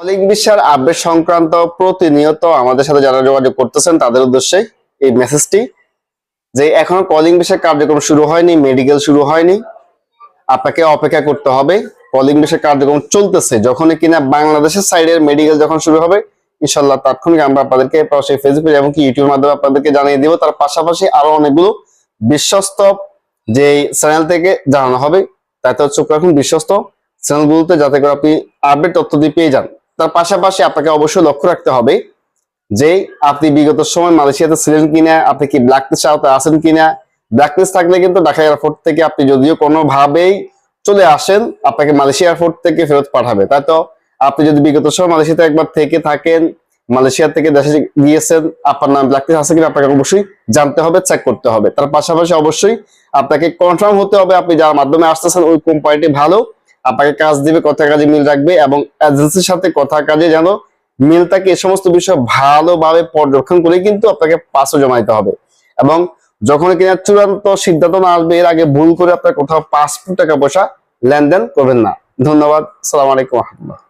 Calling বিশ্বের update সংক্রান্ত প্রতিনিয়ত আমাদের সাথে যারা যোগাযোগ করতেছেন, তাদের উদ্দেশ্যে এই মেসেজটি যে এখনও কলিং বিশ্বের কার্যক্রম শুরু হয়নি মেডিকেল শুরু হয়নি, আপনাকে অপেক্ষা করতে হবে। কলিং বিশ্বের কার্যক্রম চলতেছে, যখনই কিনা বাংলাদেশের সাইডের মেডিকেল যখন শুরু হবে ইনশাল্লাহ তাৎক্ষণিক আমরা আপনাদেরকে সরাসরি ফেসবুক এবং কি ইউটিউবের মাধ্যমে আপনাদেরকে জানিয়ে দিব। তার পাশাপাশি আরও অনেকগুলো বিশ্বস্ত যে চ্যানেল থেকে জানানো হবে, তাতে চোখ রাখুন বিশ্বস্ত চ্যানেলগুলোতে যাতে করে আপনি আপডেট তথ্য দিয়ে পেয়ে যান। তার পাশাপাশি আপনাকে অবশ্যই লক্ষ্য রাখতে হবে যে আপনি বিগত সময় মালয়েশিয়াতে ছিলেন কিনা, আপনি কি ব্ল্যাক লিস্ট আওতা আছেন কিনা। ব্ল্যাক লিস্ট থাকলে কিন্তু ঢাকা এয়ারপোর্ট থেকে আপনি যদিও কোনোভাবেই চলে আসেন, আপনাকে মালয়েশিয়া এয়ারপোর্ট থেকে ফেরত পাঠাবে। তাই তো? আপনি যদি বিগত সময় মালয়েশিয়াতে একবার থেকে থাকেন, মালয়েশিয়া থেকে দেশে গিয়েছেন, আপনার নাম ব্ল্যাক লিস্ট আছে কিনা আপনাকে অবশ্যই জানতে হবে চেক করতে হবে। তার পাশাপাশি অবশ্যই আপনাকে কনফার্ম হতে হবে আপনি যার মাধ্যমে আসতেছেন, ওই কোম্পানিটি ভালো আপনাকে কাজ দিবে, কথা কাজে মিল রাখবে এবং এজেন্সির সাথে কথা কাজে যেন মিল থাকে, এ সমস্ত বিষয় ভালোভাবে পর্যবেক্ষণ করে কিন্তু আপনাকে পাসও জমা দিতে হবে। এবং যখন কিনা চূড়ান্ত সিদ্ধান্ত না আসবে, এর আগে ভুল করে আপনার কোথাও পাসপোর্ট টাকা পয়সা লেনদেন করবেন না। ধন্যবাদ। সালাম আলাইকুম রহমতুল্লাহ।